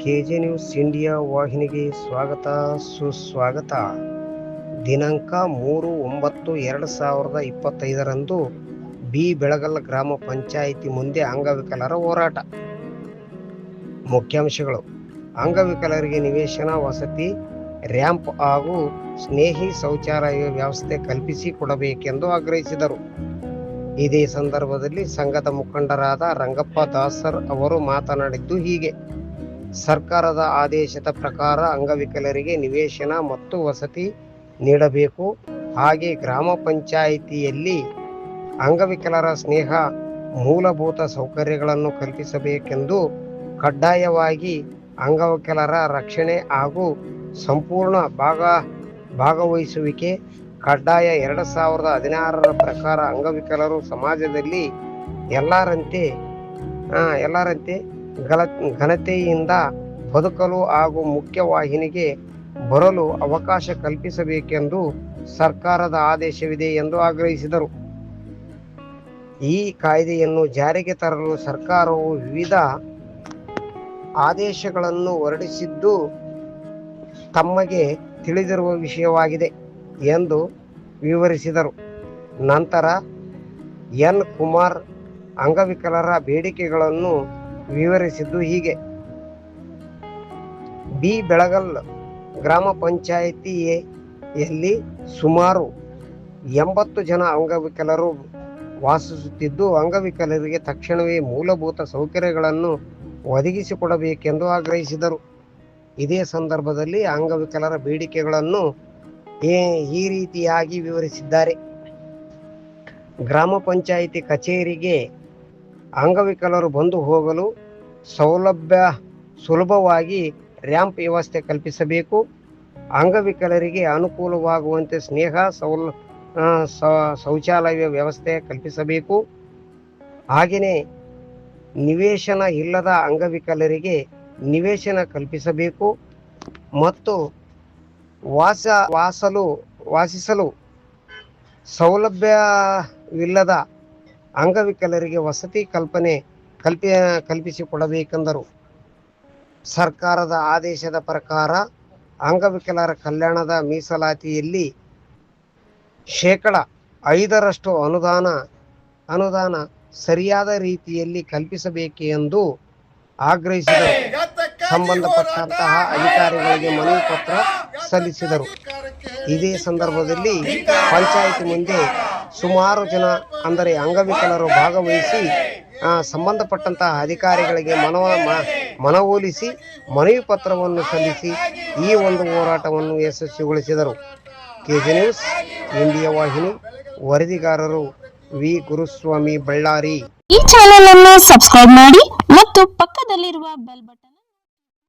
K J news India ವಾಹಿನಿಗೆ ಸ್ವಾಗತ, ಸುಸ್ವಾಗತ. ದಿನಾಂಕ ಮೂರು ಒಂಬತ್ತು ಎರಡು ಸಾವಿರದ ಇಪ್ಪತ್ತೈದರಂದು ಬಿ ಬೆಳಗಲ್ ಗ್ರಾಮ ಪಂಚಾಯಿತಿ ಮುಂದೆ ಅಂಗವಿಕಲರ ಹೋರಾಟ. ಮುಖ್ಯಾಂಶಗಳು, ಅಂಗವಿಕಲರಿಗೆ ನಿವೇಶನ ವಸತಿ, ರ್ಯಾಂಪ್ ಹಾಗೂ ಸ್ನೇಹಿ ಶೌಚಾಲಯ ವ್ಯವಸ್ಥೆ ಕಲ್ಪಿಸಿ ಕೊಡಬೇಕೆಂದು ಆಗ್ರಹಿಸಿದರು. ಇದೇ ಸಂದರ್ಭದಲ್ಲಿ ಸಂಘದ ಮುಖಂಡರಾದ ರಂಗಪ್ಪ ದಾಸರ್ ಅವರು ಮಾತನಾಡಿದ್ದು ಹೀಗೆ. ಸರ್ಕಾರದ ಆದೇಶದ ಪ್ರಕಾರ ಅಂಗವಿಕಲರಿಗೆ ನಿವೇಶನ ಮತ್ತು ವಸತಿ ನೀಡಬೇಕು. ಹಾಗೆ ಗ್ರಾಮ ಪಂಚಾಯಿತಿಯಲ್ಲಿ ಅಂಗವಿಕಲರ ಸ್ನೇಹ ಮೂಲಭೂತ ಸೌಕರ್ಯಗಳನ್ನು ಕಲ್ಪಿಸಬೇಕೆಂದು ಕಡ್ಡಾಯವಾಗಿ ಅಂಗವಿಕಲರ ರಕ್ಷಣೆ ಹಾಗೂ ಸಂಪೂರ್ಣ ಭಾಗ ಭಾಗವಹಿಸುವಿಕೆ ಕಡ್ಡಾಯ ಎರಡು ಸಾವಿರದ ಹದಿನಾರರ ಪ್ರಕಾರ ಅಂಗವಿಕಲರು ಸಮಾಜದಲ್ಲಿ ಎಲ್ಲರಂತೆ ಎಲ್ಲರಂತೆ ಗಲ ಘನತೆಯಿಂದ ಬದುಕಲು ಹಾಗೂ ಮುಖ್ಯವಾಹಿನಿಗೆ ಬರಲು ಅವಕಾಶ ಕಲ್ಪಿಸಬೇಕೆಂದು ಸರ್ಕಾರದ ಆದೇಶವಿದೆ ಎಂದು ಆಗ್ರಹಿಸಿದರು. ಈ ಕಾಯ್ದೆಯನ್ನು ಜಾರಿಗೆ ತರಲು ಸರ್ಕಾರವು ವಿವಿಧ ಆದೇಶಗಳನ್ನು ಹೊರಡಿಸಿದ್ದು ತಮಗೆ ತಿಳಿದಿರುವ ವಿಷಯವಾಗಿದೆ ಎಂದು ವಿವರಿಸಿದರು. ನಂತರ ಎನ್. ಕುಮಾರ್ ಅಂಗವಿಕಲರ ಬೇಡಿಕೆಗಳನ್ನು ವಿವರಿಸಿದ್ದು ಹೀಗೆ. ಬಿ. ಬೆಳಗಲ್ ಗ್ರಾಮ ಪಂಚಾಯಿತಿಯಲ್ಲಿ ಸುಮಾರು ಎಂಬತ್ತು ಜನ ಅಂಗವಿಕಲರು ವಾಸಿಸುತ್ತಿದ್ದು, ಅಂಗವಿಕಲರಿಗೆ ತಕ್ಷಣವೇ ಮೂಲಭೂತ ಸೌಕರ್ಯಗಳನ್ನು ಒದಗಿಸಿಕೊಡಬೇಕೆಂದು ಆಗ್ರಹಿಸಿದರು. ಇದೇ ಸಂದರ್ಭದಲ್ಲಿ ಅಂಗವಿಕಲರ ಬೇಡಿಕೆಗಳನ್ನು ಈ ರೀತಿಯಾಗಿ ವಿವರಿಸಿದ್ದಾರೆ. ಗ್ರಾಮ ಪಂಚಾಯಿತಿ ಕಚೇರಿಗೆ ಅಂಗವಿಕಲರು ಬಂದು ಹೋಗಲು ಸೌಲಭ್ಯ ಸುಲಭವಾಗಿ ರ್ಯಾಂಪ್ ವ್ಯವಸ್ಥೆ ಕಲ್ಪಿಸಬೇಕು. ಅಂಗವಿಕಲರಿಗೆ ಅನುಕೂಲವಾಗುವಂತೆ ಸ್ನೇಹ, ಸೌಲ ಶೌಚಾಲಯ ವ್ಯವಸ್ಥೆ ಕಲ್ಪಿಸಬೇಕು. ಹಾಗೆಯೇ ನಿವೇಶನ ಇಲ್ಲದ ಅಂಗವಿಕಲರಿಗೆ ನಿವೇಶನ ಕಲ್ಪಿಸಬೇಕು. ಮತ್ತು ವಾಸ, ವಾಸಲು, ವಾಸಿಸಲು ಸೌಲಭ್ಯವಿಲ್ಲದ ಅಂಗವಿಕಲರಿಗೆ ವಸತಿ ಕಲ್ಪನೆ ಕಲ್ಪಿ ಕಲ್ಪಿಸಿಕೊಡಬೇಕೆಂದರು. ಸರ್ಕಾರದ ಆದೇಶದ ಪ್ರಕಾರ ಅಂಗವಿಕಲರ ಕಲ್ಯಾಣದ ಮೀಸಲಾತಿಯಲ್ಲಿ ಶೇಕಡ ಐದರಷ್ಟು ಅನುದಾನ ಅನುದಾನ ಸರಿಯಾದ ರೀತಿಯಲ್ಲಿ ಕಲ್ಪಿಸಬೇಕು ಎಂದು ಆಗ್ರಹಿಸಿದರು. ಸಂಬಂಧಪಟ್ಟಂತಹ ಅಧಿಕಾರಿಗಳಿಗೆ ಮನವಿ ಪತ್ರ ಸಲ್ಲಿಸಿದರು. ಇದೇ ಸಂದರ್ಭದಲ್ಲಿ ಪಂಚಾಯಿತಿ ಮುಂದೆ ಸುಮಾರು ಜನ, ಅಂದರೆ ಅಂಗವಿಕಲರು ಭಾಗವಹಿಸಿ ಸಂಬಂಧಪಟ್ಟಂತಹ ಅಧಿಕಾರಿಗಳಿಗೆ ಮನವ ಮನವೊಲಿಸಿ, ಮನವಿ ಪತ್ರವನ್ನು ಸಲ್ಲಿಸಿ ಈ ಒಂದು ಹೋರಾಟವನ್ನು ಯಶಸ್ವಿಗೊಳಿಸಿದರು. ಕೆಜಿ ನ್ಯೂಸ್, ಇಂಡಿಯಾ ವಾಹಿನಿ, ವರದಿಗಾರರು ವಿ. ಗುರುಸ್ವಾಮಿ ಬಳ್ಳಾರಿ. ಈ ಚಾನೆಲ್ ಅನ್ನು ಸಬ್ಸ್ಕ್ರೈಬ್ ಮಾಡಿ ಮತ್ತು ಪಕ್ಕದಲ್ಲಿರುವ ಬೆಲ್ ಬಟನ್